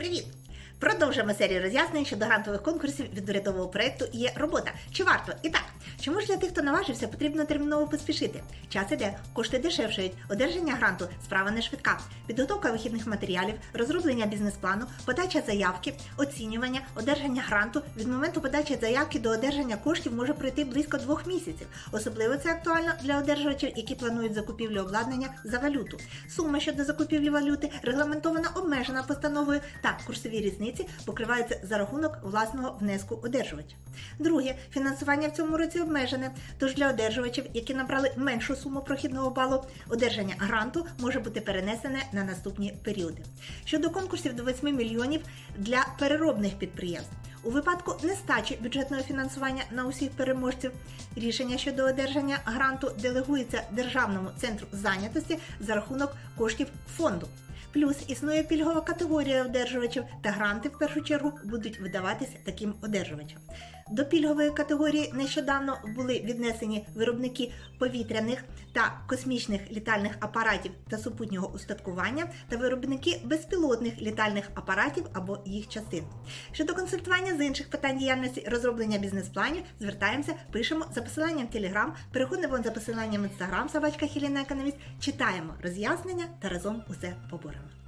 Привіт! Продовжуємо серію роз'яснень щодо грантових конкурсів від урядового проєкту Є робота. Чи варто? І так, чому ж для тих, хто наважився, потрібно терміново поспішити? Час іде, кошти дешевшають, одержання гранту справа не швидка. Підготовка вихідних матеріалів, розроблення бізнес-плану, подача заявки, оцінювання, одержання гранту від моменту подачі заявки до одержання коштів може пройти близько двох місяців. Особливо це актуально для одержувачів, які планують закупівлю обладнання за валюту. Сума щодо закупівлі валюти регламентована обмежена постановою та курсові різниці покриваються за рахунок власного внеску одержувача. Друге, фінансування в цьому році обмежене. Тож для одержувачів, які набрали меншу суму прохідного балу, одержання гранту може бути перенесене на наступні періоди. Щодо конкурсів до 8 мільйонів для переробних підприємств. У випадку нестачі бюджетного фінансування на усіх переможців рішення щодо одержання гранту делегується Державному центру зайнятості за рахунок коштів фонду. Плюс існує пільгова категорія одержувачів, та гранти в першу чергу будуть видаватися таким одержувачам. До пільгової категорії нещодавно були віднесені виробники повітряних та космічних літальних апаратів та супутнього устаткування та виробники безпілотних літальних апаратів або їх частин. Щодо консультування з інших питань діяльності розроблення бізнес-планів, звертаємося, пишемо за посиланням Телеграм, переходимо за посиланням Інстаграм, собачка Хіліна Економіст, читаємо роз'яснення та разом усе поборемо.